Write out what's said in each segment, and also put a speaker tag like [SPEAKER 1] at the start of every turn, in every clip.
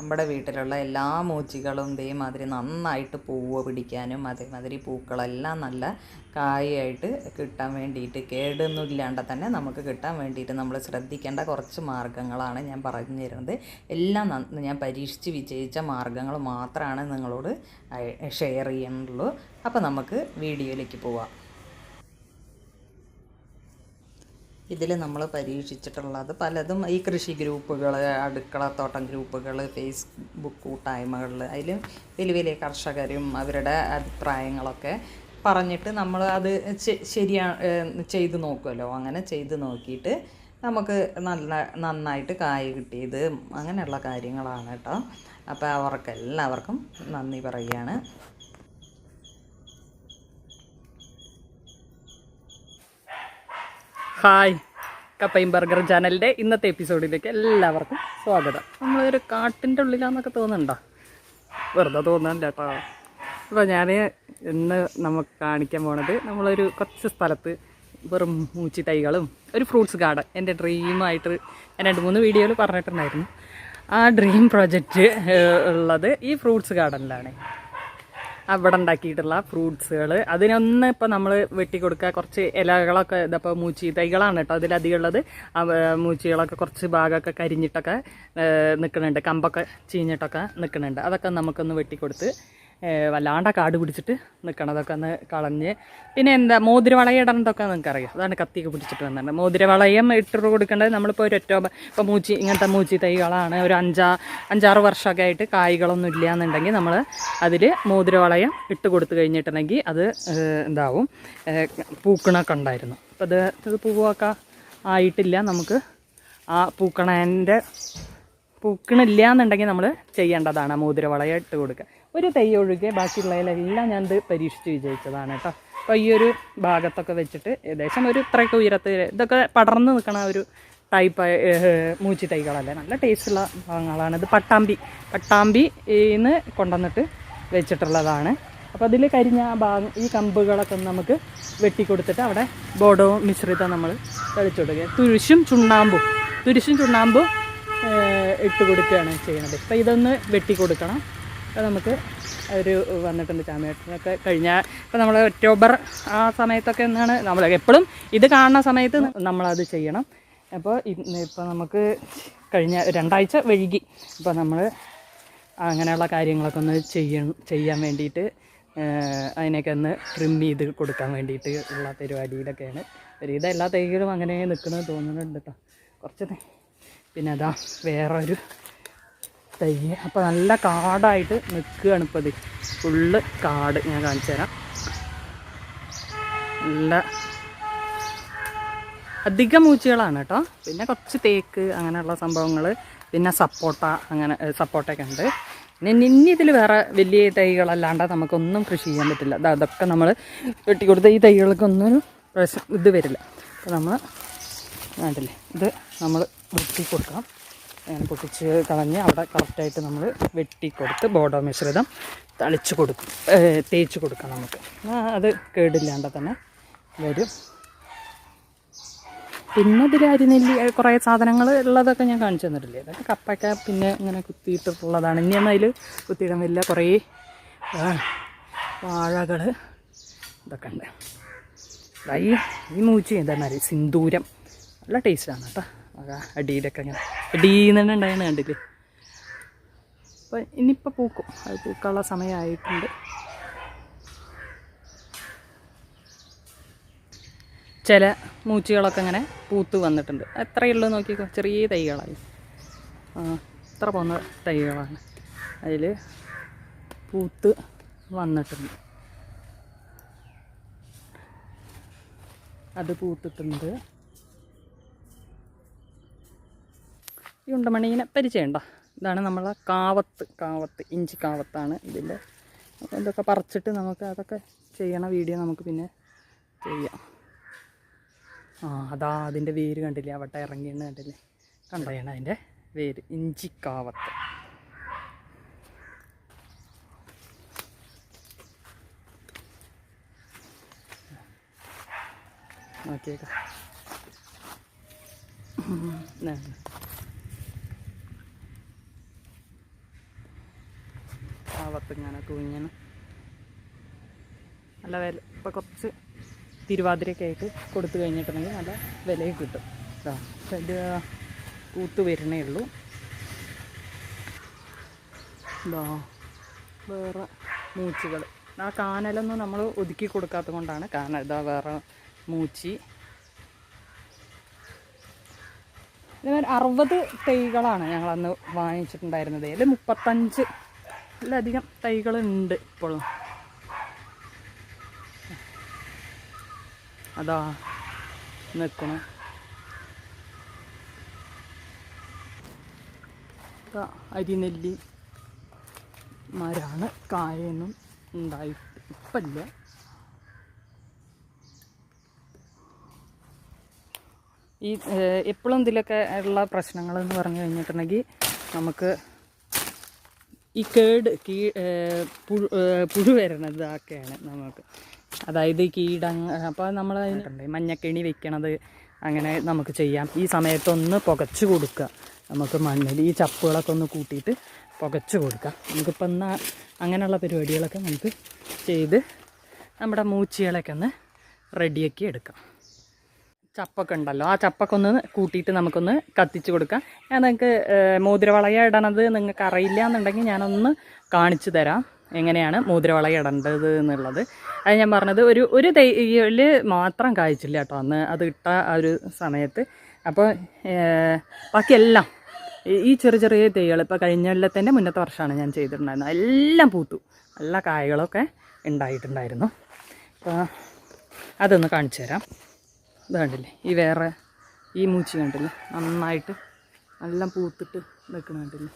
[SPEAKER 1] നമ്മുടെ വീട്ടിലുള്ള എല്ലാ മൂച്ചികളും ഇതേമാതിരി നന്നായിട്ട് പൂവ് പിടിക്കാനും അതേമാതിരി പൂക്കളെല്ലാം നല്ല കായായിട്ട് കിട്ടാൻ വേണ്ടിയിട്ട് കേടൊന്നുമില്ലാണ്ട് തന്നെ നമുക്ക് കിട്ടാൻ വേണ്ടിയിട്ട് നമ്മൾ ശ്രദ്ധിക്കേണ്ട കുറച്ച് മാർഗങ്ങളാണ് ഞാൻ പറഞ്ഞു തരുന്നത് എല്ലാം ഞാൻ പരീക്ഷിച്ച് വിജയിച്ച മാർഗങ്ങൾ മാത്രമാണ് നിങ്ങളോട് ഷെയർ ചെയ്യാനുള്ളൂ. അപ്പോൾ നമുക്ക് വീഡിയോയിലേക്ക് പോവാം. ഇതിൽ നമ്മൾ പരീക്ഷിച്ചിട്ടുള്ളത് പലതും ഈ കൃഷി ഗ്രൂപ്പുകൾ അടുക്കളത്തോട്ടം ഗ്രൂപ്പുകൾ ഫേസ്ബുക്ക് കൂട്ടായ്മകളിൽ അതിൽ വലിയ വലിയ കർഷകരും അവരുടെ അഭിപ്രായങ്ങളൊക്കെ പറഞ്ഞിട്ട് നമ്മൾ അത് ശരിയാ ചെയ്തു ചെയ്ത് നോക്കുമല്ലോ അങ്ങനെ ചെയ്തു നോക്കിയിട്ട് നമുക്ക് നല്ല നന്നായിട്ട് കായ കിട്ടിയത് അങ്ങനെയുള്ള കാര്യങ്ങളാണ് കേട്ടോ. അപ്പോൾ അവർക്കെല്ലാവർക്കും നന്ദി പറയുകയാണ്.
[SPEAKER 2] ഹായ്. കപ്പയും ബർഗർ ചാനലിന്റെ ഇന്നത്തെ എപ്പിസോഡിലേക്ക് എല്ലാവർക്കും സ്വാഗതം. നമ്മളൊരു കാട്ടിന്റെ ഉള്ളിലാന്നൊക്കെ തോന്നുന്നുണ്ടോ? വെറുതെ തോന്നണ്ട കേട്ടോ. അപ്പോൾ ഞാൻ ഇന്ന് നമുക്ക് കാണിക്കാൻ പോണത് നമ്മളൊരു കുറച്ച് സ്ഥലത്ത് വെറും മൂച്ചി തൈകളും ഒരു ഫ്രൂട്ട്സ് ഗാർഡൻ. എന്റെ ഡ്രീമായിട്ട് ഞാൻ രണ്ട് മൂന്ന് വീഡിയോയിൽ പറഞ്ഞിട്ടുണ്ടായിരുന്നു. ആ ഡ്രീം പ്രൊജക്റ്റ് ഉള്ളത് ഈ ഫ്രൂട്ട്സ് ഗാർഡനിലാണ്. അവിടെ ഉണ്ടാക്കിയിട്ടുള്ള ഫ്രൂട്ട്സുകൾ അതിനൊന്ന് ഇപ്പോൾ നമ്മൾ വെട്ടിക്കൊടുക്കുക. കുറച്ച് ഇലകളൊക്കെ ഇതപ്പോൾ മൂച്ചി തൈകളാണ് കേട്ടോ അതിലധികം ഉള്ളത് മൂച്ചികളൊക്കെ കുറച്ച് ഭാഗമൊക്കെ കരിഞ്ഞിട്ടൊക്കെ നിൽക്കുന്നുണ്ട് കമ്പൊക്കെ ചീഞ്ഞിട്ടൊക്കെ നിൽക്കുന്നുണ്ട് അതൊക്കെ നമുക്കൊന്ന് വെട്ടിക്കൊടുത്ത് വല്ലാണ്ട കാട് പിടിച്ചിട്ട് നിൽക്കണതൊക്കെ ഒന്ന് കളഞ്ഞ്. പിന്നെ എന്താ മോതിരവളയം ഇടേണ്ടതൊക്കെ നിങ്ങൾക്കറിയാം? അതാണ് കത്തിയൊക്കെ പിടിച്ചിട്ട് വന്നിട്ടുണ്ട് മോതിരവളയം ഇട്ടിട്ട് കൊടുക്കേണ്ടത് നമ്മളിപ്പോൾ ഒരു ഒറ്റ ഇപ്പോൾ മൂച്ചി ഇങ്ങനത്തെ മൂച്ചി തൈകളാണ്. ഒരു അഞ്ചാ അഞ്ചാറ് വർഷമൊക്കെ ആയിട്ട് കായ്കളൊന്നും ഇല്ല എന്നുണ്ടെങ്കിൽ നമ്മൾ അതിൽ മോതിരവളയം ഇട്ട് കൊടുത്തു കഴിഞ്ഞിട്ടുണ്ടെങ്കിൽ അത് എന്താവും. പൂക്കണൊക്കെ ഉണ്ടായിരുന്നു. അപ്പോൾ അത് ഇത് പൂവൊക്കെ ആയിട്ടില്ല. നമുക്ക് ആ പൂക്കണേന്റെ പൂക്കണില്ല എന്നുണ്ടെങ്കിൽ നമ്മൾ ചെയ്യേണ്ടതാണ് മോതിരവളയം ഇട്ട് കൊടുക്കുക ഒരു തൈ ഒഴികെ ബാക്കിയുള്ളതിലെല്ലാം ഞാൻ ഇത് പരീക്ഷിച്ച് വിജയിച്ചതാണ് കേട്ടോ. അപ്പോൾ ഈ ഒരു ഭാഗത്തൊക്കെ വെച്ചിട്ട് ഏകദേശം ഒരു ഇത്രയൊക്കെ ഉയരത്തിൽ ഇതൊക്കെ പടർന്ന് നിൽക്കണ ഒരു ടൈപ്പ് മൂച്ചി തൈകളല്ലേ? നല്ല ടേസ്റ്റുള്ള ഭാഗങ്ങളാണ്. ഇത് പട്ടാമ്പി. പട്ടാമ്പിന്ന് കൊണ്ടുവന്നിട്ട് വെച്ചിട്ടുള്ളതാണ്. അപ്പോൾ അതിൽ കരിഞ്ഞ ഭാഗം ഈ കമ്പുകളൊക്കെ നമുക്ക് വെട്ടിക്കൊടുത്തിട്ട് അവിടെ ബോഡോ മിശ്രിതം നമ്മൾ തളിച്ചു കൊടുക്കുക. തുരിശും ചുണ്ണാമ്പും. തുരിശും ചുണ്ണാമ്പും ഇട്ട് കൊടുക്കുകയാണ് ചെയ്യുന്നത് അപ്പോൾ ഇതൊന്ന് വെട്ടി കൊടുക്കണം അപ്പോൾ നമുക്ക് ഒരു വന്നിട്ടുണ്ട് ചാമേട്ടനൊക്കെ കഴിഞ്ഞാൽ ഇപ്പോൾ നമ്മൾ ഒക്ടോബർ ആ സമയത്തൊക്കെ എന്നാണ് നമ്മൾ എപ്പോഴും ഇത് കാണുന്ന സമയത്ത് നമ്മളത് ചെയ്യണം. അപ്പോൾ ഇപ്പോൾ നമുക്ക് കഴിഞ്ഞ രണ്ടാഴ്ച വൈകി. അപ്പോൾ നമ്മൾ അങ്ങനെയുള്ള കാര്യങ്ങളൊക്കെ ഒന്ന് ചെയ്യാൻ ചെയ്യാൻ വേണ്ടിയിട്ട് അതിനൊക്കെ ഒന്ന് ട്രിം ചെയ്ത് കൊടുക്കാൻ വേണ്ടിയിട്ട് ഉള്ള പരിപാടിയിലൊക്കെയാണ്. ഒരുവിധം എല്ലാ തൈകളും അങ്ങനെ നിൽക്കുന്നത് തോന്നുന്നുണ്ട് കേട്ടോ കുറച്ച് പിന്നെ അതാ വേറൊരു തൈ അപ്പോൾ നല്ല കാടായിട്ട് നിൽക്കുകയാണ് ഇപ്പോൾ ഇത്. ഫുള്ള് കാട് ഞാൻ കാണിച്ചു തരാം. നല്ല അധികം മൂച്ചകളാണ് കേട്ടോ. പിന്നെ കുറച്ച് തേക്ക് അങ്ങനെയുള്ള സംഭവങ്ങൾ. പിന്നെ സപ്പോട്ട അങ്ങനെ സപ്പോട്ടയൊക്കെ ഉണ്ട്. പിന്നെ ഇനി ഇതിൽ വേറെ വലിയ തൈകളല്ലാണ്ട് നമുക്കൊന്നും കൃഷി ചെയ്യാൻ പറ്റില്ല. അത് അതൊക്കെ നമ്മൾ വെട്ടിക്കൊടുത്ത ഈ തൈകൾക്കൊന്നും പ്രശ്നം ഇത് വരില്ല. അപ്പോൾ നമ്മൾ വേണ്ടല്ലേ ഇത് നമ്മൾ വെട്ടി കൊടുക്കണം അങ്ങനെ പൊട്ടിച്ച് കളഞ്ഞ് അവിടെ കറക്റ്റായിട്ട് നമ്മൾ വെട്ടിക്കൊടുത്ത് ബോഡോ മിശ്രിതം തളിച്ച് കൊടുക്കും. തേച്ച് കൊടുക്കാം നമുക്ക്. അത് കേടില്ലാണ്ട് തന്നെ വരും. പിന്നെ ഇതിൽ അരിനെല്ലി കുറേ സാധനങ്ങൾ ഉള്ളതൊക്കെ ഞാൻ കാണിച്ചു തന്നിട്ടില്ലേ? അതൊക്കെ കപ്പയ്ക്ക പിന്നെ ഇങ്ങനെ കുത്തിയിട്ടുള്ളതാണ്. ഇനി എന്നാൽ കുത്തിയിടാൻ വലിയ കുറേ വാഴകൾ ഇതൊക്കെ ഉണ്ട്. ഈ മൂച്ചി എന്താ സിന്ദൂരം. നല്ല ടേസ്റ്റാണ് കേട്ടോ. അടിയിലൊക്കെ ഇങ്ങനെ അടിയിൽ തന്നെ ഉണ്ടായിരുന്നു കണ്ടില്ലേ? അപ്പോൾ ഇനിയിപ്പോൾ പൂക്കും. അത് പൂക്കാനുള്ള സമയമായിട്ടുണ്ട് ചില മൂച്ചികളൊക്കെ ഇങ്ങനെ പൂത്ത് വന്നിട്ടുണ്ട്. എത്രയുള്ളൂ നോക്കിക്കോ. ചെറിയ തൈകളായി. ഇത്ര പോകുന്ന തൈകളാണ്. അതിൽ പൂത്ത് വന്നിട്ടുണ്ട്. അത് പൂത്തിട്ടുണ്ട്. ഈ ഉണ്ടമണീനെ പരിചയമുണ്ടോ? ഇതാണ് നമ്മളെ കാവത്ത് കാവത്ത് ഇഞ്ചി കാവത്താണ് ഇതിന്റെ. അപ്പോൾ ഇതൊക്കെ പറിച്ചിട്ട് നമുക്ക് അതൊക്കെ ചെയ്യണ വീഡിയോ നമുക്ക് പിന്നെ ചെയ്യാം. ആ അതാ അതിന്റെ വേര് കണ്ടില്ലേ? അവിടെ ഇറങ്ങിയെന്ന് കണ്ടില്ലേ? കണ്ടയാണ് അതിന്റെ വേര്. ഇഞ്ചിക്കാവത്ത് നോക്കിയേക്കാം ഉം, ഇതാ. പുറത്ത് ഇങ്ങനെ കുഞ്ഞിന് നല്ല വില. ഇപ്പം കുറച്ച് തിരുവാതിരയൊക്കെ ആയിട്ട് കൊടുത്തു കഴിഞ്ഞിട്ടുണ്ടെങ്കിൽ നല്ല വിലയും കിട്ടും. അതിന്റെ കൂത്ത് വരണേ ഉള്ളൂ. ഇതാ വേറെ മൂച്ചുകൾ ആ കാനലൊന്നും നമ്മൾ ഒതുക്കി കൊടുക്കാത്തത് കൊണ്ടാണ് കാനൽ. ഇതാ വേറെ മൂച്ചി. ഇതേമാതിരി അറുപത് തൈകളാണ് ഞങ്ങളന്ന് വാങ്ങിച്ചിട്ടുണ്ടായിരുന്നത്. അതിൽ മുപ്പത്തഞ്ച് അതിലധികം തൈകളുണ്ട് ഇപ്പോഴും. അതാ നിൽക്കണം അരിനെല്ലി മരാണ് കായൊന്നും ഉണ്ടായിട്ട് ഇപ്പല്ല. ഈ എപ്പോഴും ഇതിലൊക്കെ ഉള്ള പ്രശ്നങ്ങളെന്ന് പറഞ്ഞു കഴിഞ്ഞിട്ടുണ്ടെങ്കിൽ നമുക്ക് ഈ കേട് കീ പുഴു പുഴു നമുക്ക്. അതായത് കീടങ്ങ അപ്പോൾ നമ്മൾ അതിനുണ്ട് മഞ്ഞക്കെണി വെക്കണത് അങ്ങനെ നമുക്ക് ചെയ്യാം. ഈ സമയത്തൊന്ന് പുകച്ചു കൊടുക്കുക. നമുക്ക് മണ്ണിൽ ഈ ചപ്പുകളൊക്കെ ഒന്ന് കൂട്ടിയിട്ട് പുകച്ചു കൊടുക്കാം നമുക്കിപ്പോൾ എന്നാൽ അങ്ങനെയുള്ള പരിപാടികളൊക്കെ നമുക്ക് ചെയ്ത് നമ്മുടെ മൂച്ചികളൊക്കെ ഒന്ന് റെഡിയാക്കി എടുക്കാം. ചപ്പൊക്കെ ഉണ്ടല്ലോ. ആ ചപ്പൊക്കെ ഒന്ന് കൂട്ടിയിട്ട് നമുക്കൊന്ന് കത്തിച്ച് കൊടുക്കാം. ഞാൻ നിങ്ങൾക്ക് മോതിരവളയ ഇടണത് നിങ്ങൾക്ക് അറിയില്ല എന്നുണ്ടെങ്കിൽ ഞാനൊന്ന് കാണിച്ചു തരാം. എങ്ങനെയാണ് മോതിരവളയ ഇടേണ്ടത് എന്നുള്ളത്. അത് ഞാൻ പറഞ്ഞത് ഒരു ഒരു തൈയിൽ മാത്രം കായ്ച്ചില്ല കേട്ടോ. അന്ന് അത് ഇട്ട ആ ഒരു സമയത്ത്. അപ്പോൾ ബാക്കിയെല്ലാം ഈ ചെറിയ ചെറിയ തൈകൾ ഇപ്പോൾ കഴിഞ്ഞ കൊല്ലത്തിന്റെ മുന്നത്തെ വർഷമാണ് ഞാൻ ചെയ്തിട്ടുണ്ടായിരുന്നത്. എല്ലാം പൂത്തു. നല്ല കായകളൊക്കെ ഉണ്ടായിട്ടുണ്ടായിരുന്നു. അപ്പോൾ അതൊന്ന് കാണിച്ചു തരാം. ഇത് കണ്ടില്ലേ? ഈ വേറെ ഈ മൂച്ചി കണ്ടില്ലേ? നന്നായിട്ട് നല്ല പൂത്തിട്ട് നിൽക്കണ കണ്ടില്ലേ?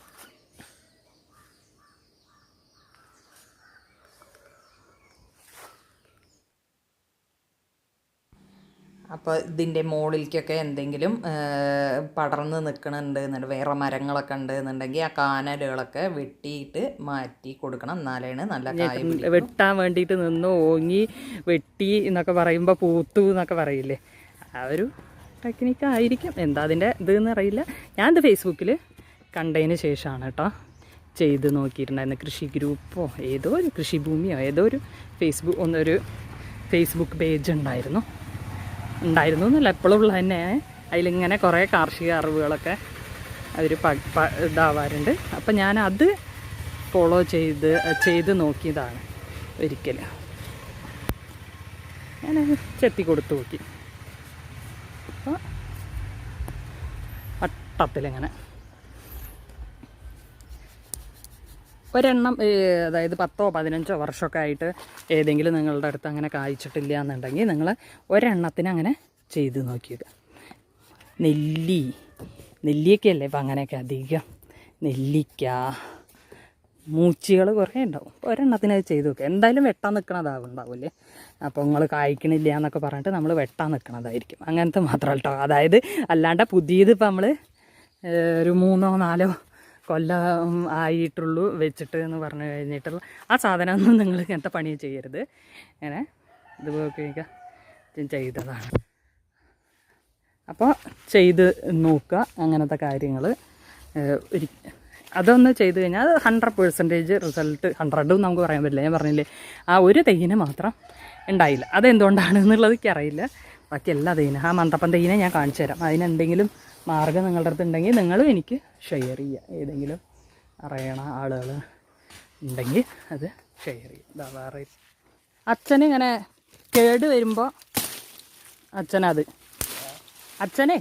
[SPEAKER 1] അപ്പോൾ ഇതിന്റെ മുകളിലേക്കൊക്കെ എന്തെങ്കിലും പടർന്ന് നിൽക്കണുണ്ട് എന്നുണ്ട് വേറെ മരങ്ങളൊക്കെ ഉണ്ട് എന്നുണ്ടെങ്കിൽ ആ കാനലുകളൊക്കെ വെട്ടിയിട്ട് മാറ്റി കൊടുക്കണം. എന്നാലാണ് നല്ല കായ
[SPEAKER 2] വെട്ടാൻ വേണ്ടിയിട്ട് നിന്ന് ഓങ്ങി വെട്ടി എന്നൊക്കെ പറയുമ്പോൾ പൂത്തു എന്നൊക്കെ പറയില്ലേ? ആ ഒരു ടെക്നിക്കായിരിക്കും എന്താ അതിന്റെ ഇതെന്ന് അറിയില്ല. ഞാനിത് ഫേസ്ബുക്കിൽ കണ്ടതിന് ശേഷമാണ് കേട്ടോ ചെയ്ത് നോക്കിയിട്ടുണ്ടായിരുന്നു കൃഷി ഗ്രൂപ്പോ ഏതോ ഒരു കൃഷിഭൂമിയോ ഏതോ ഒരു ഫേസ്ബുക്ക് ഒന്നൊരു ഫേസ്ബുക്ക് പേജ് ഉണ്ടായിരുന്നു. ഉണ്ടായിരുന്നു എന്നല്ല എപ്പോഴും ഉള്ള തന്നെ. അതിലിങ്ങനെ കുറേ കാർഷിക അറിവുകളൊക്കെ അവർ ഇതാവാറുണ്ട്. അപ്പം ഞാൻ അത് ഫോളോ ചെയ്ത് ചെയ്ത് നോക്കിയതാണ് ഒരിക്കൽ ഞാൻ ചെത്തി കൊടുത്തു നോക്കി അപ്പോൾ വട്ടത്തിലിങ്ങനെ. ഒരെണ്ണം അതായത് പത്തോ പതിനഞ്ചോ വർഷമൊക്കെ ആയിട്ട് ഏതെങ്കിലും നിങ്ങളുടെ അടുത്ത് അങ്ങനെ കായ്ച്ചിട്ടില്ല എന്നുണ്ടെങ്കിൽ നിങ്ങൾ ഒരെണ്ണത്തിന് അങ്ങനെ ചെയ്ത് നോക്കിയത്. നെല്ലി നെല്ലിയൊക്കെയല്ലേ ഇപ്പം അങ്ങനെയൊക്കെ അധികം? നെല്ലിക്ക മൂച്ചികൾ കുറേ ഉണ്ടാവും. ഒരെണ്ണത്തിന് അത് ചെയ്ത് നോക്കുക എന്തായാലും വെട്ടാൻ നിൽക്കണതാവും ഉണ്ടാവില്ലേ അപ്പോൾ നിങ്ങൾ കായ്ക്കണില്ല എന്നൊക്കെ പറഞ്ഞിട്ട് നമ്മൾ വെട്ടാൻ നിൽക്കണതായിരിക്കും. അങ്ങനത്തെ മാത്രം കേട്ടോ. അതായത് അല്ലാണ്ട് പുതിയത് ഇപ്പം നമ്മൾ ഒരു മൂന്നോ നാലോ കൊല്ലം ആയിട്ടുള്ളൂ വെച്ചിട്ട് എന്ന് പറഞ്ഞു കഴിഞ്ഞിട്ടുള്ള ആ സാധനമൊന്നും നിങ്ങൾ ഇങ്ങനത്തെ പണി ചെയ്യരുത്. ഇങ്ങനെ ഇതുപോലെ ചെയ്തതാണ്. അപ്പോൾ ചെയ്ത് നോക്കുക അങ്ങനത്തെ കാര്യങ്ങൾ. അതൊന്ന് ചെയ്ത് കഴിഞ്ഞാൽ ഹൺഡ്രഡ് പേഴ്സന്റേജ് റിസൾട്ട് ഹൺഡ്രഡും നമുക്ക് പറയാൻ പറ്റില്ല. ഞാൻ പറഞ്ഞില്ലേ ആ ഒരു തെയ്യിന് മാത്രം ഉണ്ടായില്ല. അതെന്തുകൊണ്ടാണ് എന്നുള്ളത് എനിക്ക് അറിയില്ല ബാക്കി എല്ലാ തെയ്യിനും ആ മണ്ടപ്പം തെയ്യിനെ ഞാൻ കാണിച്ചു തരാം. അതിനെന്തെങ്കിലും മാർഗം നിങ്ങളുടെ അടുത്ത് ഉണ്ടെങ്കിൽ നിങ്ങളും എനിക്ക് ഷെയർ ചെയ്യുക. ഏതെങ്കിലും അറിയണ ആളുകൾ ഉണ്ടെങ്കിൽ അത് ഷെയർ ചെയ്യും വേറെ അച്ഛനിങ്ങനെ കേട് വരുമ്പോൾ അച്ഛനത് അച്ഛനെ?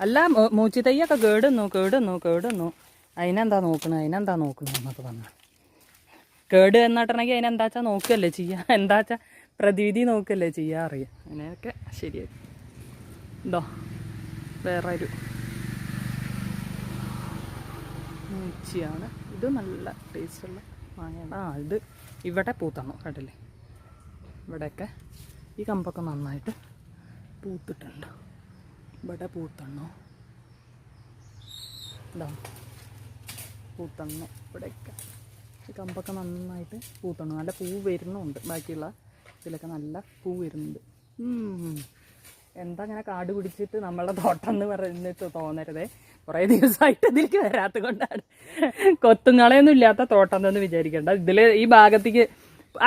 [SPEAKER 2] അല്ല മൂച്ചി തയ്യൊക്കെ കേടുന്നു കേടുന്നു കേടുന്നു. അതിനെന്താ നോക്കണേ അതിനെന്താ നോക്കണേ എന്നൊക്കെ പറഞ്ഞു. കേട് എന്നിട്ടുണ്ടെങ്കിൽ അതിനെന്താ വെച്ചാൽ നോക്കുകയല്ലേ ചെയ്യുക എന്താ വെച്ചാൽ പ്രതിവിധി നോക്കുകയല്ലേ ചെയ്യുക അറിയാം. അങ്ങനെയൊക്കെ ശരിയായി ഇതോ വേറെ ഒരു മൂച്ചിയാണ് ഇത് നല്ല ടേസ്റ്റുള്ള മാങ്ങയാണ്. ആ ഇത് ഇവിടെ പൂത്തണോ കേട്ടില്ലേ ഇവിടെയൊക്കെ ഈ കമ്പൊക്കെ നന്നായിട്ട് പൂത്തിട്ടുണ്ട്. ഇവിടെ പൂത്തണ്ണോ ഇതാ പൂത്തണ്ണു ഇവിടെയൊക്കെ ഈ കമ്പൊക്കെ നന്നായിട്ട് പൂത്തണ്ണു നല്ല പൂ വരുന്നുണ്ട്. ബാക്കിയുള്ള ഇതിലൊക്കെ നല്ല പൂ വരുന്നുണ്ട്. എന്താ അങ്ങനെ കാട് പിടിച്ചിട്ട് നമ്മളുടെ തോട്ടം എന്ന് പറഞ്ഞിട്ട് തോന്നരുതേ. കുറേ ദിവസമായിട്ട് ഇതിലേക്ക് വരാത്തത് കൊണ്ടാണ് കൊത്തുങ്ങളെയൊന്നും ഇല്ലാത്ത തോട്ടം എന്ന് വിചാരിക്കേണ്ട. ഇതിൽ ഈ ഭാഗത്തേക്ക്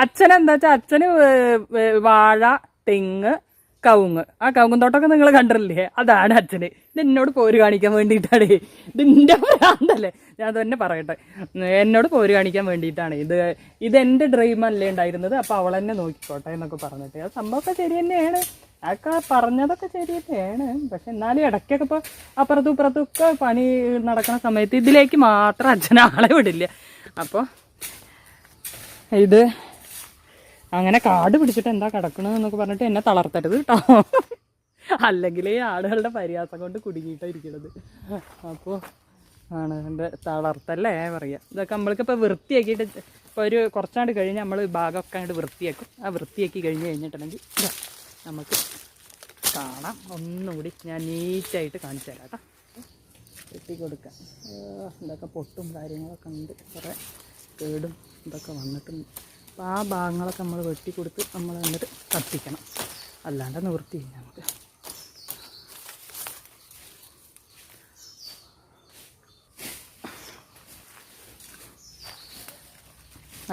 [SPEAKER 2] അച്ഛൻ എന്താ വെച്ചാൽ അച്ഛന് വാഴ തെങ്ങ് കവുങ്ങ്. ആ കവുങ്ങും തോട്ടമൊക്കെ നിങ്ങൾ കണ്ടിട്ടില്ലേ? അതാണ് അച്ഛന്. ഇത് എന്നോട് പോര് കാണിക്കാൻ വേണ്ടിയിട്ടാണ്. എന്റെ ഭ്രാന്തല്ലേ? ഞാൻ തന്നെ പറയട്ടെ. എന്നോട് പോര് കാണിക്കാൻ വേണ്ടിയിട്ടാണ്. ഇത് ഇത് എന്റെ ഡ്രീം അല്ലേ ഉണ്ടായിരുന്നത്. അപ്പോൾ അവൾ നോക്കിക്കോട്ടെ എന്നൊക്കെ പറഞ്ഞിട്ട്. ആ സംഭവമൊക്കെ ശരി തന്നെയാണ്. അതൊക്കെ പറഞ്ഞതൊക്കെ ശരി പക്ഷെ എന്നാലും ഇടയ്ക്കൊക്കെ ഇപ്പോൾ അപ്പുറത്തും ഇപ്പുറത്തും ഒക്കെ പണി നടക്കുന്ന സമയത്ത് ഇതിലേക്ക് മാത്രം അച്ഛൻ ആളെ വിടില്ല. അപ്പോൾ ഇത് അങ്ങനെ കാട് പിടിച്ചിട്ട് എന്താ കിടക്കണെന്നൊക്കെ പറഞ്ഞിട്ട് എന്നെ തളർത്തരുത് കേട്ടോ. അല്ലെങ്കിൽ ആളുകളുടെ പരിഹാസം കൊണ്ട് കുടുങ്ങിയിട്ടാണ് ഇരിക്കുന്നത് അപ്പോൾ ആണ് എന്റെ തളർത്തല്ലേ പറയുക ഇതൊക്കെ നമ്മൾക്ക് ഇപ്പോൾ വൃത്തിയാക്കിയിട്ട് ഇപ്പോൾ ഒരു കുറച്ചാണ്ട് കഴിഞ്ഞ് നമ്മൾ ഭാഗമൊക്കെ അങ്ങോട്ട് വൃത്തിയാക്കും. ആ വൃത്തിയാക്കി കഴിഞ്ഞ് കഴിഞ്ഞിട്ടുണ്ടെങ്കിൽ നമുക്ക് കാണാം. ഒന്നുകൂടി ഞാൻ നീറ്റായിട്ട് കാണിച്ചു തരാം കേട്ടോ. കെട്ടി കൊടുക്കാം. ഇതൊക്കെ പൊട്ടും കാര്യങ്ങളൊക്കെ ഉണ്ട്. കുറേ കേടും ഇതൊക്കെ വന്നിട്ടുണ്ട് അപ്പോൾ ആ ഭാഗങ്ങളൊക്കെ നമ്മൾ വെട്ടി കൊടുത്ത് നമ്മൾ എന്നിട്ട് കത്തിക്കണം. അല്ലാണ്ട് നിവൃത്തിയില്ല നമുക്ക്.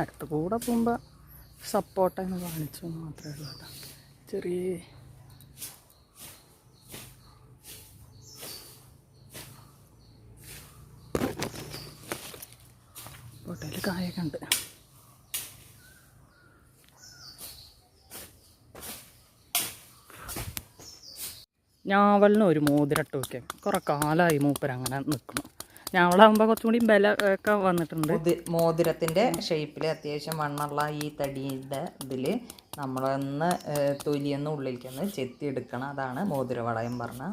[SPEAKER 2] അടുത്ത് കൂടെ പോകുമ്പോൾ സപ്പോർട്ട എന്ന് കാണിച്ചു മാത്രമേ ഉള്ളൂ കേട്ടോ. ചെറിയ പൊട്ടയിൽ കായൊക്കെ ഉണ്ട്. ഞാവലിന് ഒരു മോതിരട്ട് വയ്ക്കാം കുറേ കാലമായി മൂപ്പർ അങ്ങനെ നിൽക്കണം ഞാവളാകുമ്പോൾ കുറച്ചും കൂടി ബല ഒക്കെ വന്നിട്ടുണ്ട്.
[SPEAKER 1] മോതിരത്തിന്റെ ഷേപ്പിൽ അത്യാവശ്യം വണ്ണുള്ള ഈ തടിയുടെ ഇതിൽ നമ്മളൊന്ന് തൊലിയൊന്ന് ഉള്ളിലേക്കൊന്ന് ചെത്തി എടുക്കണം അതാണ് മോതിരവളയം പറഞ്ഞ.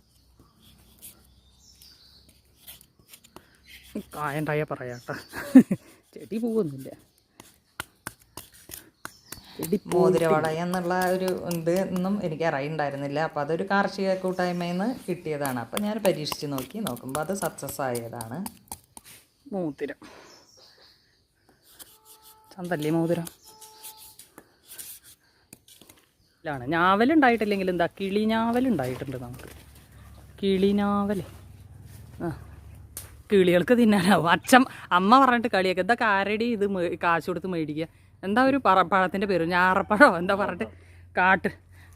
[SPEAKER 2] കായണ്ടായ പറയാട്ടോ. ചെടി പോകുന്നില്ല
[SPEAKER 1] മോതിരവളയം എന്നുള്ള ഒരു ഇത് എന്നും എനിക്ക് അറിയണ്ടായിരുന്നില്ല. അപ്പോൾ അതൊരു കാർഷിക കൂട്ടായ്മയിൽ നിന്ന് കിട്ടിയതാണ്. അപ്പോൾ ഞാൻ പരീക്ഷിച്ച് നോക്കി. നോക്കുമ്പോൾ അത് സക്സസ് ആയതാണ്.
[SPEAKER 2] മോതിരം. ചന്തല്ലേ മോതിരം? ാണ് ഞാവലുണ്ടായിട്ടില്ലെങ്കിൽ എന്താ കിളി ഞാവൽ ഉണ്ടായിട്ടുണ്ട് നമുക്ക്. കിളി ഞാവൽ. ആ. കിളികൾക്ക് തിന്നാനാവും. അച്ഛൻ അമ്മ പറഞ്ഞിട്ട് കളിയൊക്കെ. എന്താ കാരടി ഇത് കാശ് കൊടുത്ത് മേടിക്കുക? എന്താ ഒരു പറ പഴത്തിന്റെ പേര്? ഞാറപ്പഴോ? എന്താ പറഞ്ഞിട്ട്? കാട്ട്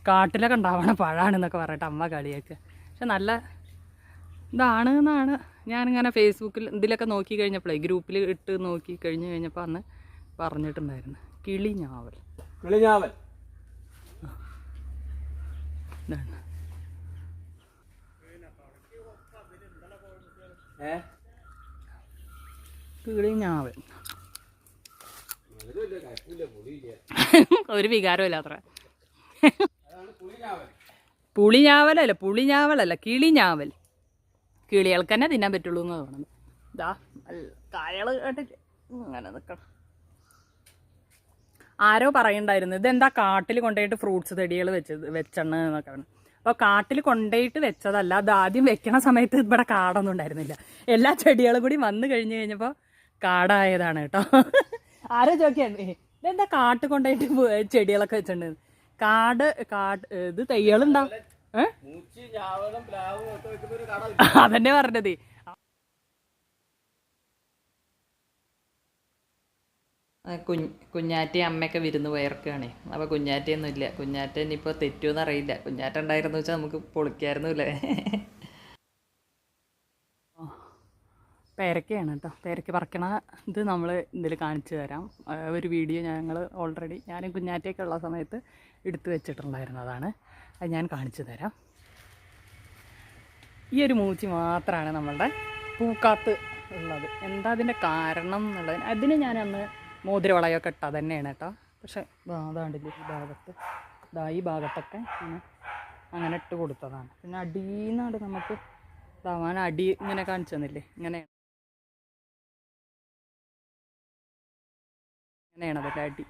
[SPEAKER 2] കാട്ടിലൊക്കെ ഉണ്ടാവണ പഴമാണെന്നൊക്കെ പറഞ്ഞിട്ട് അമ്മ കളിയൊക്കെ പക്ഷെ നല്ല ഇതാണ് എന്നാണ് ഞാനിങ്ങനെ ഫേസ്ബുക്കിൽ ഇതിലൊക്കെ നോക്കി കഴിഞ്ഞപ്പോഴേ ഗ്രൂപ്പിൽ ഇട്ട് നോക്കി കഴിഞ്ഞ് കഴിഞ്ഞപ്പോൾ അന്ന് പറഞ്ഞിട്ടുണ്ടായിരുന്നു. കിളിഞ്ഞാവൽ ഞാവൽ.
[SPEAKER 3] കിളിഞ്ഞാവൽ
[SPEAKER 2] ഇതാണ്.
[SPEAKER 3] ഏ?
[SPEAKER 2] കിളി ഞാവൽ
[SPEAKER 3] അതിലും വലിയ കഷ്ടില്ല പുളിയില്ല.
[SPEAKER 2] ഒരു വികാരമില്ല അത്ര. പുളിഞ്ഞാവലല്ല പുളിഞ്ഞാവലല്ല കിളിഞ്ഞാവൽ. കിളികൾക്ക് തന്നെ തിന്നാൻ പറ്റുള്ളൂ എന്ന് തോന്നുന്നു. ഇതാ കായൾ കേട്ടിട്ട് അങ്ങനെ നിൽക്കണം ആരോ പറയുണ്ടായിരുന്നു ഇതെന്താ കാട്ടിൽ കൊണ്ടുപോയിട്ട് ഫ്രൂട്ട്സ് ചെടികൾ വെച്ചത് വെച്ചെണ്ണ എന്നൊക്കെ പറഞ്ഞു. അപ്പോൾ കാട്ടിൽ കൊണ്ടുപോയിട്ട് വെച്ചതല്ല അത് ആദ്യം വെക്കണ സമയത്ത് ഇവിടെ കാടൊന്നും ഉണ്ടായിരുന്നില്ല. എല്ലാ ചെടികളും കൂടി വന്നു കഴിഞ്ഞ് കഴിഞ്ഞപ്പോൾ കാടായതാണ് കേട്ടോ. ആരോ ചോദിക്കാണ് ഇതെന്താ കാട്ട് കൊണ്ടുപോയിട്ട് ചെടികളൊക്കെ വെച്ചിട്ടുണ്ട് കാട് കാട് ഇത് തയ്യലുണ്ടാവും
[SPEAKER 3] കട.
[SPEAKER 2] അതന്നെ പറഞ്ഞത്
[SPEAKER 1] ആ, കുഞ്ഞ് കുഞ്ഞാറ്റ അമ്മയൊക്കെ വിരുന്ന് പോയർക്കാണേ അപ്പോൾ കുഞ്ഞാറ്റയൊന്നും ഇല്ല കുഞ്ഞാറ്റ ഇനിയിപ്പോൾ തെറ്റുമെന്ന് അറിയില്ല കുഞ്ഞാറ്റ ഉണ്ടായിരുന്നു വെച്ചാൽ നമുക്ക് പൊളിക്കായിരുന്നു അല്ലേ
[SPEAKER 2] പേരക്കയാണ് കേട്ടോ പേരക്ക പറിക്കണ ഇത് നമ്മൾ ഇതിൽ കാണിച്ചു തരാം. ഒരു വീഡിയോ ഞങ്ങൾ ഓൾറെഡി ഞാനും കുഞ്ഞാറ്റയൊക്കെ ഉള്ള സമയത്ത് എടുത്തു വെച്ചിട്ടുണ്ടായിരുന്നതാണ് അത് ഞാൻ കാണിച്ചു തരാം. ഈ ഒരു മൂച്ചി മാത്രമാണ് നമ്മളുടെ പൂക്കാത്ത് ഉള്ളത്. എന്താ അതിന്റെ കാരണം എന്നുള്ളത് അതിന് ഞാനന്ന് മോതിരവളയൊക്കെ ഇട്ട തന്നെയാണ് കേട്ടോ. പക്ഷേ അതാണ്ടില്ല ഈ ഭാഗത്ത്. ഇതാ ഈ ഭാഗത്തൊക്കെ ഇങ്ങനെ അങ്ങനെ ഇട്ട് കൊടുത്തതാണ്. പിന്നെ അടീന്നാണ് നമുക്ക് ഇതാവാൻ അടി ഇങ്ങനെ കാണിച്ചു തന്നില്ലേ? ഇങ്ങനെ ഇങ്ങനെയാണ് അതിന്റെ അടി.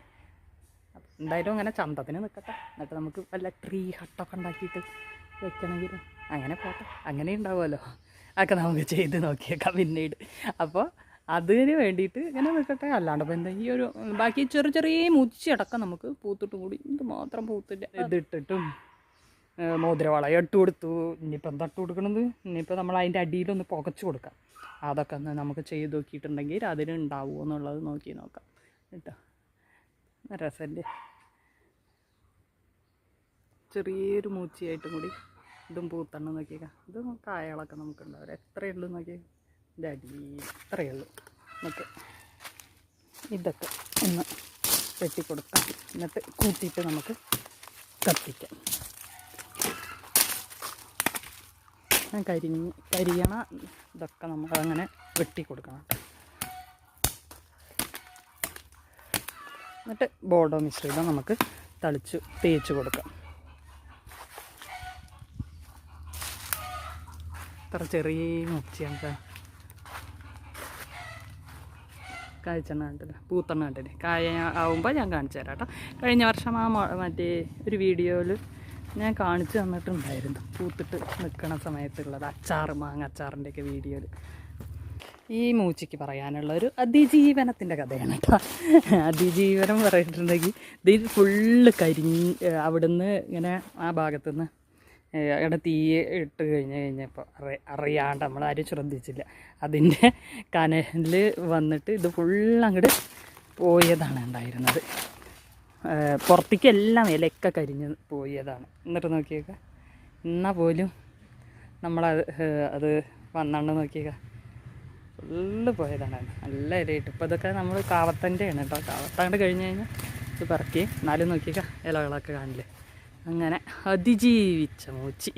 [SPEAKER 2] എന്തായാലും അങ്ങനെ ചന്തത്തിന് നിൽക്കട്ടെ എന്നിട്ട് നമുക്ക് വല്ല ട്രീ ഹട്ടൊക്കെ ഉണ്ടാക്കിയിട്ട് വെക്കണമെങ്കിൽ അങ്ങനെ പോട്ടെ. അങ്ങനെ ഉണ്ടാവുമല്ലോ. അതൊക്കെ നമുക്ക് ചെയ്ത് നോക്കിയേക്കാം പിന്നീട്. അപ്പോൾ അതിന് വേണ്ടിയിട്ട് ഇങ്ങനെ നിൽക്കട്ടെ. അല്ലാണ്ട് ഇപ്പം എന്താ ഈ ഒരു ബാക്കി ചെറിയ ചെറിയ മുച്ചി അടക്കം നമുക്ക് പൂത്തിട്ടും കൂടി ഇത് മാത്രം പൂത്തില്ല. ഇതിട്ടിട്ടും മോതിരവളയം മോതിരവള ഇട്ട് കൊടുത്തു. ഇനിയിപ്പോൾ എന്താ ഇട്ട് കൊടുക്കണത്? ഇനിയിപ്പോൾ നമ്മൾ അതിന്റെ അടിയിലൊന്ന് പുകച്ച് കൊടുക്കാം. അതൊക്കെ ഒന്ന് നമുക്ക് ചെയ്ത് നോക്കിയിട്ടുണ്ടെങ്കിൽ അതിന് ഉണ്ടാവുമോ എന്നുള്ളത് നോക്കി നോക്കാം. കേട്ടോ? രസമല്ലേ ചെറിയൊരു മൂച്ചയായിട്ടും കൂടി ഇതും പൂത്തണ്ണം നോക്കിയേക്കാം. ഇത് കായകളൊക്കെ നമുക്കുണ്ടാവും എത്രയേ ഉള്ളൂ ഇതിന്റെ ഉള്ളൂ നമുക്ക് ഇതൊക്കെ ഒന്ന് വെട്ടിക്കൊടുക്കാം. എന്നിട്ട് കൂട്ടിയിട്ട് നമുക്ക് കത്തിക്കാം. കരിഞ്ഞ് കരിയണ ഇതൊക്കെ നമ്മളങ്ങനെ വെട്ടിക്കൊടുക്കണം എന്നിട്ട് ബോർഡോ മിശ്രിതം നമുക്ക് തളിച്ച് തേച്ച് കൊടുക്കാം. ഇത്ര ചെറിയ മുച്ചിയാണ് കേട്ടോ കായ്ച്ചെണ്ണ കണ്ടില്ല? പൂത്തെണ്ണ കണ്ടില്ലേ? കായ ആവുമ്പോൾ ഞാൻ കാണിച്ചു തരാം കേട്ടോ. കഴിഞ്ഞ വർഷം ആ മറ്റേ ഒരു വീഡിയോയിൽ ഞാൻ കാണിച്ചു തന്നിട്ടുണ്ടായിരുന്നു. പൂത്തിട്ട് നിൽക്കണ സമയത്തുള്ളത് അച്ചാർ മാങ്ങ അച്ചാറിന്റെയൊക്കെ വീഡിയോയിൽ ഈ മൂച്ചിക്ക് പറയാനുള്ള ഒരു അതിജീവനത്തിന്റെ കഥയാണ് കേട്ടോ. അതിജീവനം പറഞ്ഞിട്ടുണ്ടെങ്കിൽ ഇത് ഫുള്ള് കരിഞ്ഞ് അവിടുന്ന് ഇങ്ങനെ ആ ഭാഗത്തുനിന്ന് ഇവിടെ തീ ഇട്ട് കഴിഞ്ഞ് കഴിഞ്ഞപ്പോൾ അറി അറിയാണ്ട് നമ്മളാരും ശ്രദ്ധിച്ചില്ല. അതിന്റെ കനലിൽ വന്നിട്ട് ഇത് ഫുള്ള് അങ്ങോട്ട് പോയതാണ് ഉണ്ടായിരുന്നത്. പുറത്തേക്കെല്ലാം പുറത്തേക്ക് എല്ലാം കരിഞ്ഞ് പോയതാണ്. എന്നിട്ട് നോക്കിയേക്ക എന്നാൽ പോലും നമ്മളത് അത് വന്നാണ്ട് നോക്കിയേക്ക ഫുള്ള് പോയതാണ്. നല്ല ഇലയിട്ട് ഇപ്പോൾ ഇതൊക്കെ നമ്മൾ കാവത്തന്റെയാണ് കേട്ടോ. കാവത്താണ്ട് കഴിഞ്ഞ് കഴിഞ്ഞാൽ ഇത് പറക്കി എന്നാലും നോക്കിയേക്ക ഇലകളൊക്കെ കാണില്ലേ? അങ്ങനെ അതിജീവിച്ച മൂച്ചി.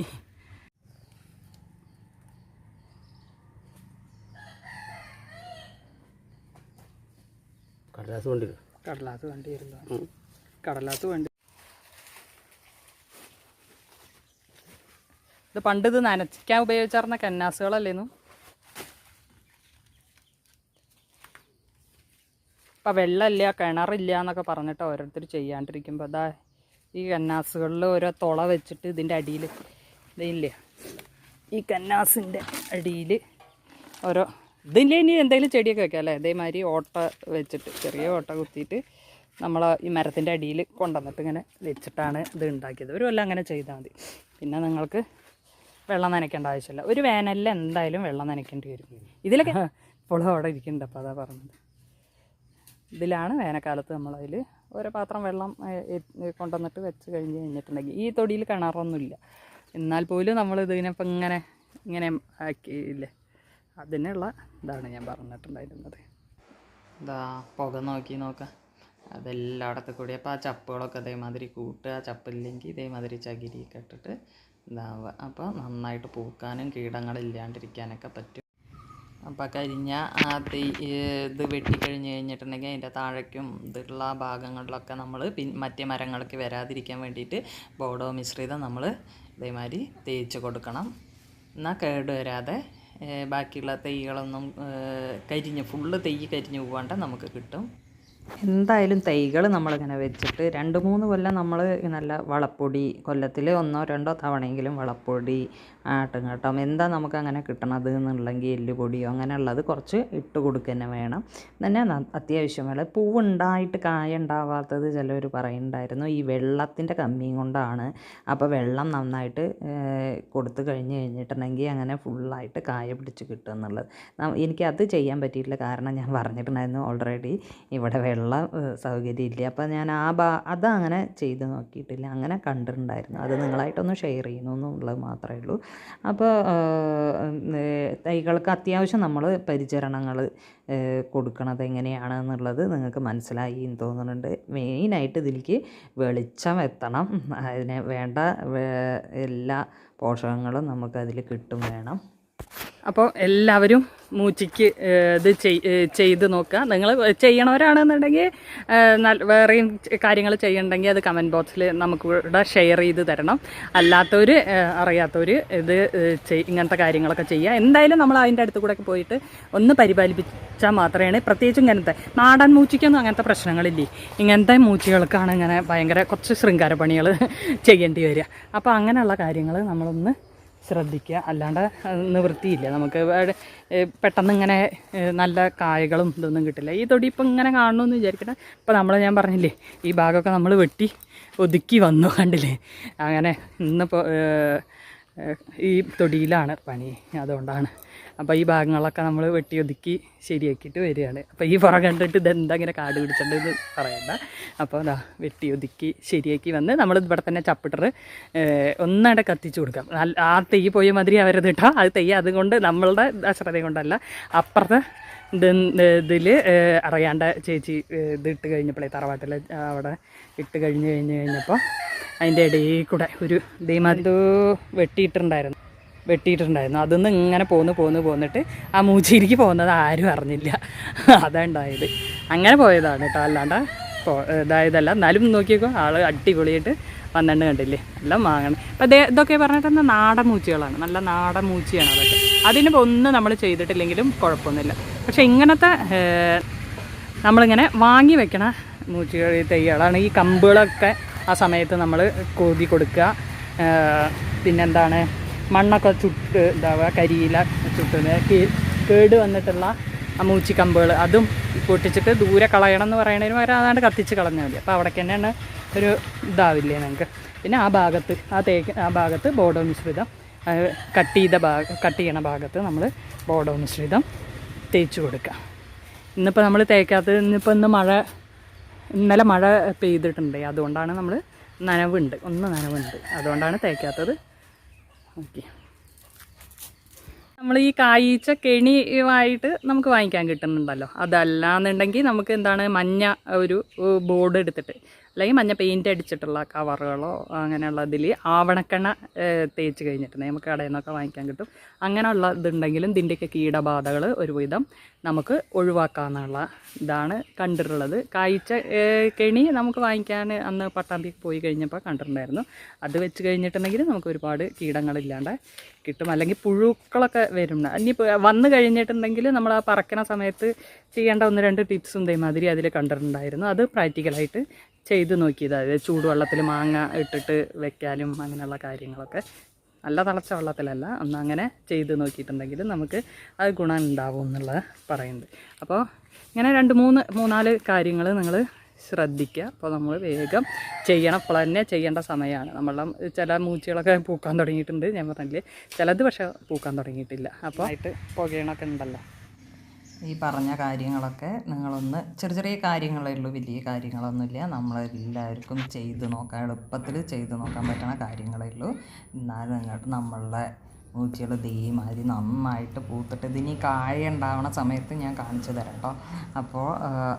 [SPEAKER 3] കടലാസ് വണ്ടി
[SPEAKER 2] കടലാസ് വണ്ടി വരുന്നു കടലാസ് വണ്ടി. ഇത് പണ്ട് ഇത് നനച്ചിക്കാൻ ഉപയോഗിച്ചാർന്ന കന്നാസുകളല്ലേന്നു? ഇപ്പം വെള്ളമില്ല കിണറില്ല എന്നൊക്കെ പറഞ്ഞിട്ട് ഓരോരുത്തർ ചെയ്യാണ്ടിരിക്കുമ്പോൾ അതാ ഈ കന്നാസുകളിൽ ഓരോ തുള വെച്ചിട്ട് ഇതിന്റെ അടിയിൽ ഇതില്ലേ ഈ കന്നാസിന്റെ അടിയിൽ ഓരോ ഇതിന്റെ ഇനി എന്തെങ്കിലും ചെടിയൊക്കെ വെക്കാം അല്ലേ? ഇതേമാതിരി ഓട്ട വെച്ചിട്ട് ചെറിയ ഓട്ട കുത്തിയിട്ട് നമ്മൾ ഈ മരത്തിന്റെ അടിയിൽ കൊണ്ടുവന്നിട്ട് ഇങ്ങനെ വെച്ചിട്ടാണ് ഇത് ഉണ്ടാക്കിയത്. ഒരു കൊല്ലം അങ്ങനെ ചെയ്താൽ മതി. പിന്നെ നിങ്ങൾക്ക് വെള്ളം നനയ്ക്കേണ്ട ആവശ്യമില്ല. ഒരു വേനലിൽ എന്തായാലും വെള്ളം നനയ്ക്കേണ്ടി വരും. ഇതിലൊക്കെ ഇപ്പോൾ അവിടെ ഇരിക്കുന്നുണ്ട് അപ്പോൾ അതാ പറഞ്ഞത്. ഇതിലാണ് വേനൽക്കാലത്ത് നമ്മളതിൽ ഓരോ പാത്രം വെള്ളം കൊണ്ടുവന്നിട്ട് വെച്ച് കഴിഞ്ഞ് കഴിഞ്ഞിട്ടുണ്ടെങ്കിൽ ഈ തൊടിയിൽ കിണറൊന്നുമില്ല. എന്നാൽ പോലും നമ്മൾ ഇതിനിപ്പോൾ ഇങ്ങനെ ഇങ്ങനെ ആക്കിയില്ലേ അതിനുള്ള ഇതാണ് ഞാൻ പറഞ്ഞിട്ടുണ്ടായിരുന്നത്.
[SPEAKER 1] ഇതാ പുക നോക്കി നോക്കാം. അതെല്ലായിടത്തും കൂടി. അപ്പോൾ ആ ചപ്പുകളൊക്കെ അതേമാതിരി കൂട്ടുക ചപ്പില്ലെങ്കിൽ ഇതേമാതിരി ചകിരിയൊക്കെ ഇട്ടിട്ട് ഇതാവുക അപ്പോൾ നന്നായിട്ട് പൂക്കാനും കീടങ്ങളില്ലാണ്ടിരിക്കാനൊക്കെ പറ്റും. അപ്പോൾ കരിഞ്ഞ ആ തീ ഇത് വെട്ടിക്കഴിഞ്ഞ് കഴിഞ്ഞിട്ടുണ്ടെങ്കിൽ അതിന്റെ താഴേക്കും ഇതുള്ള ഭാഗങ്ങളിലൊക്കെ നമ്മൾ പിൻ മറ്റേ മരങ്ങൾക്ക് വരാതിരിക്കാൻ വേണ്ടിയിട്ട് ബോഡോ മിശ്രിതം നമ്മൾ ഇതേമാതിരി തേച്ച് കൊടുക്കണം. എന്നാൽ കേട് വരാതെ ബാക്കിയുള്ള തൈകളൊന്നും കരിഞ്ഞ് ഫുള്ള് തൈ കരിഞ്ഞ് പോകാണ്ട് നമുക്ക് കിട്ടും. എന്തായാലും തൈകൾ നമ്മളിങ്ങനെ വെച്ചിട്ട് രണ്ട് മൂന്ന് കൊല്ലം നമ്മൾ നല്ല വളപ്പൊടി കൊല്ലത്തിൽ ഒന്നോ രണ്ടോ തവണയെങ്കിലും വളപ്പൊടി ആട്ടും കേട്ടോ എന്താ നമുക്ക് അങ്ങനെ കിട്ടണത് എന്നുണ്ടെങ്കിൽ എല്ലുപൊടിയോ അങ്ങനെയുള്ളത് കുറച്ച് ഇട്ട് കൊടുക്കുക വേണം. തന്നെ അത്യാവശ്യം വേണം. പൂവുണ്ടായിട്ട് കായ ഉണ്ടാവാത്തത് ചിലവർ പറയുന്നുണ്ടായിരുന്നു ഈ വെള്ളത്തിന്റെ കമ്മിയും കൊണ്ടാണ്. അപ്പോൾ വെള്ളം നന്നായിട്ട് കൊടുത്ത് കഴിഞ്ഞ് കഴിഞ്ഞിട്ടുണ്ടെങ്കിൽ അങ്ങനെ ഫുള്ളായിട്ട് കായ പിടിച്ച് കിട്ടും എന്നുള്ളത്. എനിക്കത് ചെയ്യാൻ പറ്റിയിട്ടില്ല കാരണം ഞാൻ പറഞ്ഞിട്ടുണ്ടായിരുന്നു ഓൾറെഡി ഇവിടെ വെള്ളം ഏഹ്, സൗകര്യം ഇല്ല അപ്പോൾ ഞാൻ ആ ഭാ അതങ്ങനെ ചെയ്ത് നോക്കിയിട്ടില്ല. അങ്ങനെ കണ്ടിട്ടുണ്ടായിരുന്നു. അത് നിങ്ങളായിട്ടൊന്ന് ഷെയർ ചെയ്യുന്നു എന്നുള്ളത് മാത്രമേ ഉള്ളൂ. അപ്പോൾ തൈകൾക്ക് അത്യാവശ്യം നമ്മൾ പരിചരണങ്ങൾ കൊടുക്കണത് എങ്ങനെയാണ് എന്നുള്ളത് നിങ്ങൾക്ക് മനസ്സിലായി എന്ന് തോന്നുന്നുണ്ട്. മെയിനായിട്ട് ഇതിലേക്ക് വെളിച്ചം എത്തണം. അതിന് വേണ്ട എല്ലാ പോഷകങ്ങളും നമുക്കതിൽ കിട്ടും വേണം.
[SPEAKER 2] അപ്പോൾ എല്ലാവരും മൂച്ചിക്ക് ഇത് ചെയ്- ചെയ്ത് നോക്കുക. നിങ്ങൾ ചെയ്യണവരാണെന്നുണ്ടെങ്കിൽ വേറെയും കാര്യങ്ങൾ ചെയ്യണമെങ്കിൽ അത് കമന്റ് ബോക്സിൽ നമുക്ക് ഇവിടെ ഷെയർ ചെയ്ത് തരണം. അല്ലാത്തവർ അറിയാത്തവർ ഇത് ഇങ്ങനത്തെ കാര്യങ്ങളൊക്കെ ചെയ്യുക. എന്തായാലും നമ്മൾ അതിന്റെ അടുത്ത് കൂടെ പോയിട്ട് ഒന്ന് പരിപാലിപ്പിച്ചാൽ മാത്രമേ പ്രത്യേകിച്ചും ഇങ്ങനത്തെ നാടൻ മൂച്ചിക്കൊന്നും അങ്ങനത്തെ പ്രശ്നങ്ങളില്ലേ? ഇങ്ങനത്തെ മൂച്ചികൾക്കാണ് ഇങ്ങനെ ഭയങ്കര കുറച്ച് ശൃംഗാര പണികൾ ചെയ്യേണ്ടി വരിക. അപ്പോൾ അങ്ങനെയുള്ള കാര്യങ്ങൾ നമ്മളൊന്ന് ശ്രദ്ധിക്കുക. അല്ലാണ്ട് നിവൃത്തിയില്ല. നമുക്ക് പെട്ടെന്ന് ഇങ്ങനെ നല്ല കായകളും ഇതൊന്നും കിട്ടില്ല. ഈ തൊടി ഇപ്പം ഇങ്ങനെ കാണണമെന്ന് വിചാരിക്കട്ടെ ഇപ്പം നമ്മൾ ഞാൻ പറഞ്ഞില്ലേ ഈ ഭാഗമൊക്കെ നമ്മൾ വെട്ടി ഒതുക്കി വന്നു കണ്ടില്ലേ? അങ്ങനെ ഇന്നിപ്പോൾ ഈ തൊടിയിലാണ് പണി. അതുകൊണ്ടാണ് അപ്പോൾ ഈ ഭാഗങ്ങളൊക്കെ നമ്മൾ വെട്ടി ഒതുക്കി ശരിയാക്കിയിട്ട് വരികയാണ്. അപ്പോൾ ഈ പുറം കണ്ടിട്ട് ഇതെന്താ ഇങ്ങനെ കാട് പിടിച്ചിട്ടുണ്ടെന്ന് പറയണ്ട. അപ്പോൾ അതാ വെട്ടി ഒതുക്കി ശരിയാക്കി വന്ന് നമ്മൾ ഇവിടെ തന്നെ ചപ്പിട്ടർ ഒന്നാണ്ട് കത്തിച്ചു കൊടുക്കാം. ആ തെയ്യ് പോയ മാതിരി അവരത് ഇട്ടാ അത് തെയ്യ് അതുകൊണ്ട് നമ്മളുടെ അശ്രദ്ധ കൊണ്ടല്ല അപ്പുറത്തെ ഇതിൽ അറിയാണ്ട ചേച്ചി ഇത് ഇട്ട് കഴിഞ്ഞപ്പോഴേ തറവാട്ടിൽ അവിടെ ഇട്ട് കഴിഞ്ഞ് കഴിഞ്ഞ് കഴിഞ്ഞപ്പോൾ അതിന്റെ ഇടയിൽ കൂടെ ഒരു ദൈമാതോ വെട്ടിയിട്ടുണ്ടായിരുന്നു. വെട്ടിയിട്ടുണ്ടായിരുന്നു. അതിന്ന് ഇങ്ങനെ പോന്ന് പോന്ന് പോന്നിട്ട് ആ മൂച്ചിരിക്ക് പോകുന്നത് ആരും അറിഞ്ഞില്ല. അതാ ഉണ്ടായത്. അങ്ങനെ പോയതാണ് കേട്ടോ അല്ലാണ്ട് ഇതായതല്ല. എന്നാലും നോക്കിയേക്കോ ആൾ അടിപൊളിയായിട്ട് വന്നിട്ട് കണ്ടില്ലേ? എല്ലാം വാങ്ങണം. അപ്പം അതേ ഇതൊക്കെ പറഞ്ഞിട്ട് നാടൻ മൂച്ചികളാണ് നല്ല നാടൻ മൂച്ചിയാണ് അതൊക്കെ അതിനിപ്പോൾ ഒന്നും നമ്മൾ ചെയ്തിട്ടില്ലെങ്കിലും കുഴപ്പമൊന്നുമില്ല. പക്ഷേ ഇങ്ങനത്തെ നമ്മളിങ്ങനെ വാങ്ങി വെക്കണ മൂച്ചികൾ തൈകളാണ് ഈ കമ്പുകളൊക്കെ ആ സമയത്ത് നമ്മൾ കോതി കൊടുക്കുക. പിന്നെന്താണ്? മണ്ണൊക്കെ ചുട്ട് എന്താവുക കരിയില ചുട്ടുന്നത് കേട് വന്നിട്ടുള്ള മൂച്ചി കമ്പുകൾ അതും പൊട്ടിച്ചിട്ട് ദൂരെ കളയണം എന്ന് പറയണതിന് പകരം അതാണ്ട് കത്തിച്ച് കളഞ്ഞാൽ മതി. അപ്പോൾ അവിടെ തന്നെയാണ് ഒരു ഇതാവില്ലേ നിങ്ങൾക്ക് പിന്നെ ആ ഭാഗത്ത് ആ തേക്ക് ആ ഭാഗത്ത് ബോഡോ മിശ്രിതം കട്ട് ചെയ്ത ഭാഗ കട്ട് ചെയ്യണ ഭാഗത്ത് നമ്മൾ ബോഡോ മിശ്രിതം തേച്ച് കൊടുക്കുക ഇന്നിപ്പോൾ നമ്മൾ തേക്കാത്തത് ഇന്നിപ്പോൾ ഇന്ന് മഴ ഇന്നലെ മഴ പെയ്തിട്ടുണ്ട്. അതുകൊണ്ടാണ് നമ്മൾ നനവുണ്ട്. ഒന്ന് നനവുണ്ട്. അതുകൊണ്ടാണ് തേക്കാത്തത് ഓക്കെ. നമ്മൾ ഈ കായ്ച്ച കെണിയുമായിട്ട് നമുക്ക് വാങ്ങിക്കാൻ കിട്ടുന്നുണ്ടല്ലോ. അതല്ലാന്നുണ്ടെങ്കിൽ നമുക്ക് എന്താണ് മഞ്ഞ ഒരു ബോർഡ് എടുത്തിട്ട് അല്ലെങ്കിൽ മഞ്ഞ പെയിന്റ് അടിച്ചിട്ടുള്ള കവറുകളോ അങ്ങനെയുള്ളതിൽ ആവണക്കെണ്ണ ഏഹ്, തേച്ച് കഴിഞ്ഞിട്ടുണ്ട് നമുക്ക് കടയിൽ നിന്നൊക്കെ വാങ്ങിക്കാൻ കിട്ടും. അങ്ങനെയുള്ള ഇതുണ്ടെങ്കിലും ഇതിന്റെയൊക്കെ കീടബാധകൾ ഒരുവിധം നമുക്ക് ഒഴിവാക്കാമെന്നുള്ള ഇതാണ് കണ്ടിട്ടുള്ളത്. കായ്ച്ച കെണി നമുക്ക് വാങ്ങിക്കാൻ അന്ന് പട്ടാമ്പി പോയി കഴിഞ്ഞപ്പോൾ കണ്ടിട്ടുണ്ടായിരുന്നു. അത് വെച്ച് കഴിഞ്ഞിട്ടുണ്ടെങ്കിൽ നമുക്ക് ഒരുപാട് കീടങ്ങളില്ലാണ്ട് കിട്ടും. അല്ലെങ്കിൽ പുഴുക്കളൊക്കെ വരും ഇനി വന്നു കഴിഞ്ഞിട്ടുണ്ടെങ്കിൽ നമ്മൾ ആ പറക്കണ സമയത്ത് ചെയ്യേണ്ട ഒന്ന് രണ്ട് ടിപ്സും ഇതേമാതിരി അതിൽ കണ്ടിട്ടുണ്ടായിരുന്നു. അത് പ്രാക്ടിക്കലായിട്ട് ചെയ്ത് നോക്കിയത്. അതായത് ചൂടുവെള്ളത്തിൽ മാങ്ങ ഇട്ടിട്ട് വെക്കാനും അങ്ങനെയുള്ള കാര്യങ്ങളൊക്കെ. നല്ല തിളച്ച വെള്ളത്തിലല്ല. ഒന്ന് അങ്ങനെ ചെയ്ത് നോക്കിയിട്ടുണ്ടെങ്കിൽ നമുക്ക് അത് ഗുണം ഉണ്ടാവും എന്നുള്ളത് പറയുന്നത്. അപ്പോൾ ഇങ്ങനെ രണ്ട് മൂന്ന് മൂന്നാൽ കാര്യങ്ങൾ നിങ്ങൾ ശ്രദ്ധിക്കുക. അപ്പോൾ നമ്മൾ വേഗം ചെയ്യണം. അപ്പോൾ തന്നെ ചെയ്യേണ്ട സമയമാണ്. നമ്മളെ ചില മൂച്ചകളൊക്കെ പൂക്കാൻ തുടങ്ങിയിട്ടുണ്ട്. ഞാൻ പറഞ്ഞില്ലേ ചിലത് പക്ഷേ പൂക്കാൻ തുടങ്ങിയിട്ടില്ല. അപ്പോൾ ആയിട്ട് പുകയണൊക്കെ ഉണ്ടല്ലോ.
[SPEAKER 1] ഈ പറഞ്ഞ കാര്യങ്ങളൊക്കെ നിങ്ങളൊന്ന് ചെറിയ ചെറിയ കാര്യങ്ങളേ ഉള്ളൂ വലിയ കാര്യങ്ങളൊന്നുമില്ല. നമ്മളെല്ലാവർക്കും ചെയ്ത് നോക്കാൻ എളുപ്പത്തിൽ ചെയ്ത് നോക്കാൻ പറ്റുന്ന കാര്യങ്ങളേ ഉള്ളൂ. എന്നാലും നിങ്ങൾ നമ്മളുടെ മൂച്ചികൾ ഇതേമാതിരി നന്നായിട്ട് പൂത്തിട്ട് ഇതിനി കായ ഉണ്ടാവണ സമയത്ത് ഞാൻ കാണിച്ചു തരാം കേട്ടോ. അപ്പോൾ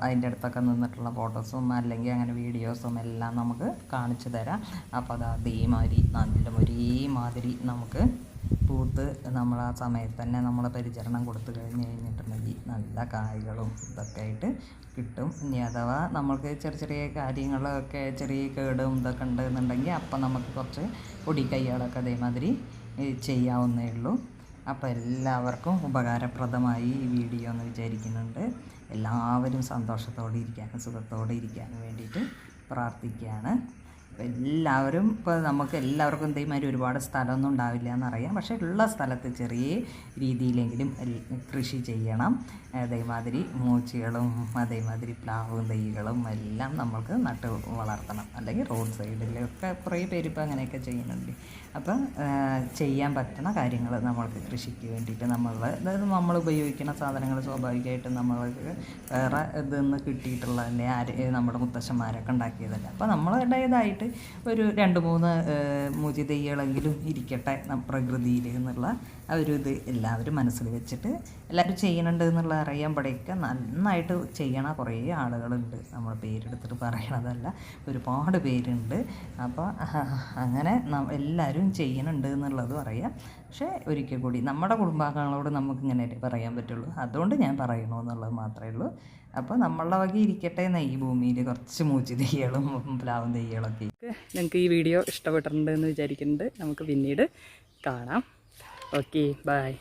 [SPEAKER 1] അതിന്റെ അടുത്തൊക്കെ നിന്നിട്ടുള്ള ഫോട്ടോസും അല്ലെങ്കിൽ അങ്ങനെ വീഡിയോസും എല്ലാം നമുക്ക് കാണിച്ചു തരാം. അപ്പോൾ അത് അതേമാതിരി നല്ല ഒരേമാതിരി നമുക്ക് പൂത്ത് നമ്മൾ ആ സമയത്ത് തന്നെ നമ്മൾ പരിചരണം കൊടുത്തു കഴിഞ്ഞ് കഴിഞ്ഞിട്ടുണ്ടെങ്കിൽ നല്ല കായ്കളും ഇതൊക്കെ ആയിട്ട് കിട്ടും. ഇനി അഥവാ നമ്മൾക്ക് ചെറിയ ചെറിയ കാര്യങ്ങളൊക്കെ ചെറിയ കേടും ഇതൊക്കെ ഉണ്ടെന്നുണ്ടെങ്കിൽ അപ്പം നമുക്ക് കുറച്ച് പൊടി കൈകളൊക്കെ അതേമാതിരി ചെയ്യാവുന്നേ ഉള്ളൂ. അപ്പോൾ എല്ലാവർക്കും ഉപകാരപ്രദമായി ഈ വീഡിയോ എന്ന് വിചാരിക്കുന്നുണ്ട്. എല്ലാവരും സന്തോഷത്തോടെ ഇരിക്കാനും സുഖത്തോടെ ഇരിക്കാനും വേണ്ടിയിട്ട് പ്രാർത്ഥിക്കുകയാണ്. എല്ലാവരും ഇപ്പോൾ നമുക്ക് എല്ലാവർക്കും ഇതേമാതിരി ഒരുപാട് സ്ഥലമൊന്നും ഉണ്ടാവില്ല എന്നറിയാം. പക്ഷേ ഉള്ള സ്ഥലത്ത് ചെറിയ രീതിയിലെങ്കിലും കൃഷി ചെയ്യണം. അതേമാതിരി മൂച്ചികളും അതേമാതിരി പ്ലാവും തൈകളും എല്ലാം നമുക്ക് നട്ട് വളർത്തണം. അല്ലെങ്കിൽ റോഡ് സൈഡിലൊക്കെ കുറേ പേര് ഇപ്പോൾ അങ്ങനെയൊക്കെ ചെയ്യുന്നുണ്ട്. അപ്പം ചെയ്യാൻ പറ്റുന്ന കാര്യങ്ങൾ നമ്മൾക്ക് കൃഷിക്ക് വേണ്ടിയിട്ട് നമ്മൾ അതായത് നമ്മൾ ഉപയോഗിക്കുന്ന സാധനങ്ങൾ സ്വാഭാവികമായിട്ടും നമ്മൾക്ക് വേറെ ഇതെന്ന് കിട്ടിയിട്ടുള്ള അല്ലെ ആര് നമ്മുടെ മുത്തശ്ശന്മാരൊക്കെ ഉണ്ടാക്കിയതല്ല. അപ്പോൾ നമ്മളുടേതായിട്ട് ഒരു രണ്ട് മൂന്ന് മൂചി തൈകളെങ്കിലും ഇരിക്കട്ടെ പ്രകൃതിയിൽ എന്നുള്ള ആ ഒരു ഇത് എല്ലാവരും മനസ്സിൽ വെച്ചിട്ട് എല്ലാവരും ചെയ്യുന്നുണ്ട് എന്നുള്ള അറിയുമ്പോഴേക്ക് നന്നായിട്ട് ചെയ്യണ കുറേ ആളുകളുണ്ട്. നമ്മൾ പേരെടുത്തിട്ട് പറയണതല്ല. ഒരുപാട് പേരുണ്ട്. അപ്പോൾ അങ്ങനെ എല്ലാവരും ചെയ്യണുണ്ട് എന്നുള്ളതും അറിയാം പക്ഷേ ഒരിക്കൽ കൂടി നമ്മുടെ കുടുംബാംഗങ്ങളോട് നമുക്ക് ഇങ്ങനെ പറയാൻ പറ്റുള്ളൂ. അതുകൊണ്ട് ഞാൻ പറയണു എന്നുള്ളത് മാത്രമേ ഉള്ളൂ. അപ്പോൾ നമ്മളുടെ വക ഇരിക്കട്ടെ എന്ന ഈ ഭൂമിയിൽ കുറച്ച് മൂച്ചി തെയ്യകളും പ്ലാവും തെയ്യകളൊക്കെ
[SPEAKER 2] നിങ്ങൾക്ക് ഈ വീഡിയോ ഇഷ്ടപ്പെട്ടിട്ടുണ്ട് എന്ന് വിചാരിക്കുന്നുണ്ട്. നമുക്ക് പിന്നീട് കാണാം. ഓക്കെ. ബൈ.